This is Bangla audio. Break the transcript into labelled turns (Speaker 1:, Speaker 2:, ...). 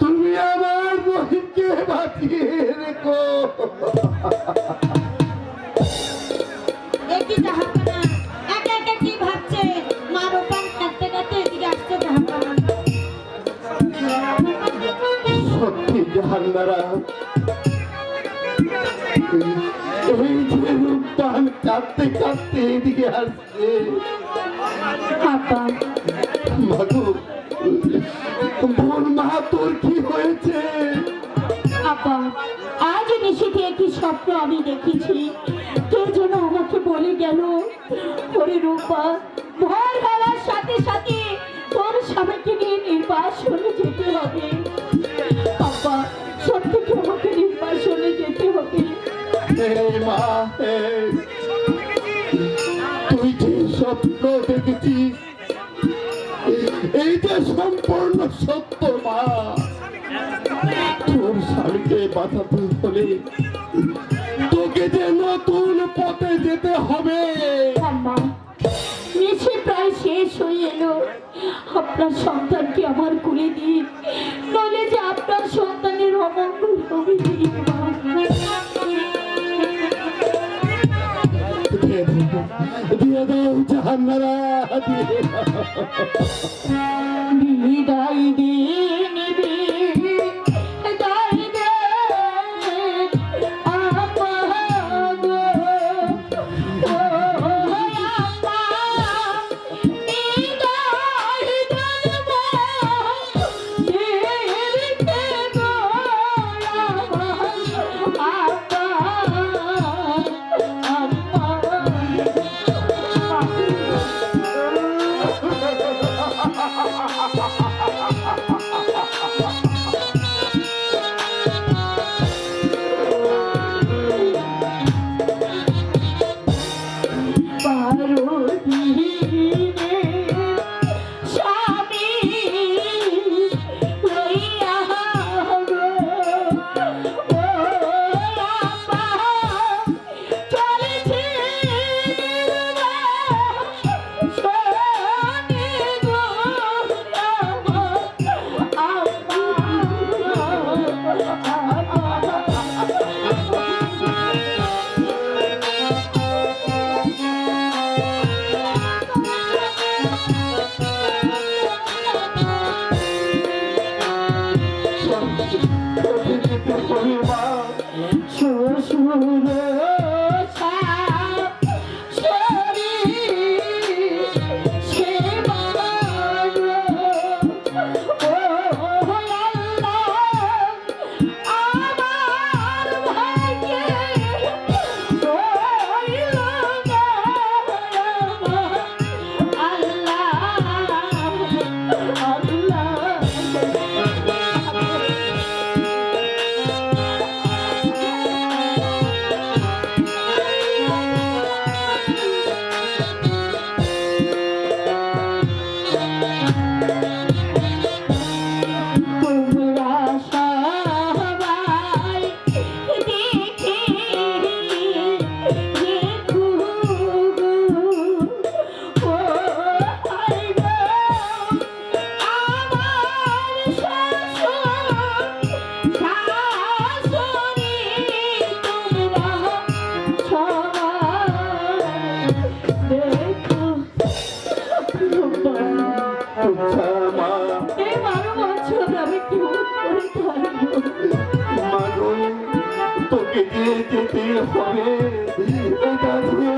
Speaker 1: তুমি আমার বহিনকে বাঁচিয়ে রেখো। সত্যি জাহান্নারা এই যে রূপবান কাঁদতে কাঁদতে এদিকে আসছে। মাগো তোর কি হয়েছে?
Speaker 2: আপা আজ নিশিতে একটি স্বপ্ন আমি দেখেছি। কে যেন আমাকে বলে গেল ওরে রূপা ভোর হওয়ার সাথে সাথে তোর স্বামীকে নিয়ে নির্বাসনে যেতে হবে। আপা সত্যি কি আমাকে নির্বাসনে যেতে হবে।
Speaker 1: মা তুই যে স্বপ্ন দেখেছিস এইটা সম্পূর্ণ সত্য মা। তোর স্বামীকে বাঁচাতে হলে তোকে যে নতুন পথে যেতে হবে।
Speaker 2: আম্মা প্রায় শেষ হয়ে এলো। আপনার সন্তানকে আমার কুলে দিন। নইলে যে আপনার সন্তানের অমঙ্গল হবে
Speaker 1: জাহান্নারা যেতে হবে মা আচ্ছা মা
Speaker 2: এই বারো বছর আমি কি করে থাকব
Speaker 1: মাগো তোকে দিয়ে যেতে হবে। এটা দিয়ে